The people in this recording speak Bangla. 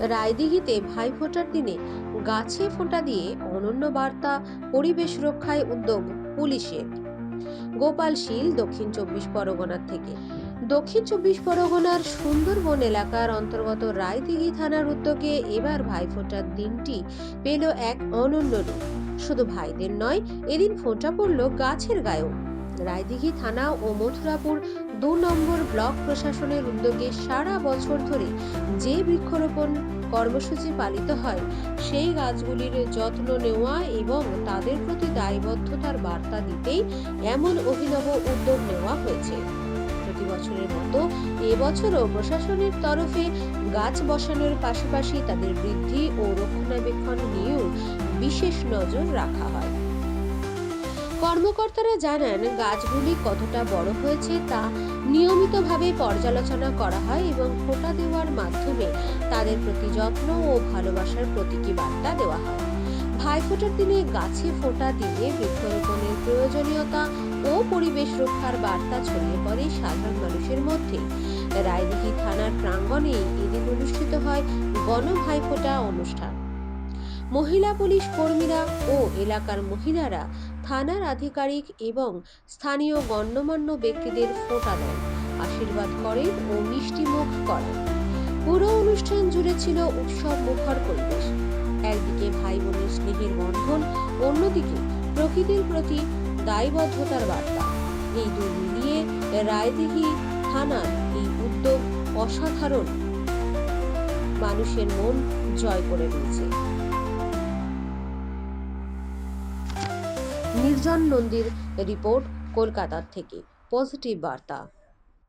রায়দিঘিতে ভাইফোঁটার দিনে গাছে ফোঁটা দিয়ে অনন্য বার্তা, পরিবেশ রক্ষায় উদ্যোগ পুলিশের। গোপাল শীল, দক্ষিণ চব্বিশ পরগনার থেকে। দক্ষিণ চব্বিশ পরগনার সুন্দরবন এলাকার অন্তর্গত রায়দিঘি থানার উদ্যোগে এবার ভাইফোঁটার দিনটি পেল এক অনন্য রূপ। শুধু ভাইদের নয়, এদিন ফোঁটা পড়ল গাছের গায়েও। রায়দিঘি থানা ও মথুরাপুর দু নম্বর ব্লক প্রশাসনের উদ্যোগে সারা বছর ধরে যে বৃক্ষরোপণ কর্মসূচি পালিত হয়, সেই গাছগুলির যত্ন নেওয়া এবং তাদের প্রতি দায়বদ্ধতার বার্তা দিতেই এমন অভিনব উদ্যোগ নেওয়া হয়েছে। প্রতি বছরের মতো এবছরও প্রশাসনের তরফে গাছ বসানোর পাশাপাশি তাদের বৃদ্ধি ও রক্ষণাবেক্ষণ নিয়েও বিশেষ নজর রাখা হয়। কর্মকর্তারা জানান, গাছগুলি কতটা বড় হয়েছে তা নিয়মিতভাবে পর্যালোচনা করা হয় এবং ফোঁটা দেওয়ার মাধ্যমে তাদের প্রতি যত্ন ও ভালোবাসার প্রতীকী বার্তা দেওয়া হয়। ভাইফোঁটার দিনে গাছে ফোঁটা দিয়ে বৃক্ষরোপণের প্রয়োজনীয়তা ও পরিবেশ রক্ষার বার্তা ছড়িয়ে পড়ে সাধারণ মানুষের মধ্যে। রায়দিঘি থানার প্রাঙ্গণে এদিন অনুষ্ঠিত হয় গণ ভাইফোঁটা অনুষ্ঠান। মহিলা পুলিশ কর্মীরা ও এলাকার মহিলারা থানার আধিকারিক এবং স্থানীয় গণ্যমান্য ব্যক্তিদের ফোঁটা দেন। আশীর্বাদ করেন ও মিষ্টি মুখ করেন। পুরো অনুষ্ঠান জুড়ে ছিল উৎসব মুখর পরিবেশ। একদিকে ভাই বোনের স্নেহের বন্ধন, অন্যদিকে প্রকৃতির প্রতি দায়বদ্ধতার বার্তা। এই দুই মিলিয়ে রায়দিঘি থানার এই উদ্যোগ অসাধারণ। মানুষের মন জয় করে নিয়েছে নির্জন নন্দীর রিপোর্ট কলকাতার থেকে। পজিটিভ বার্তা।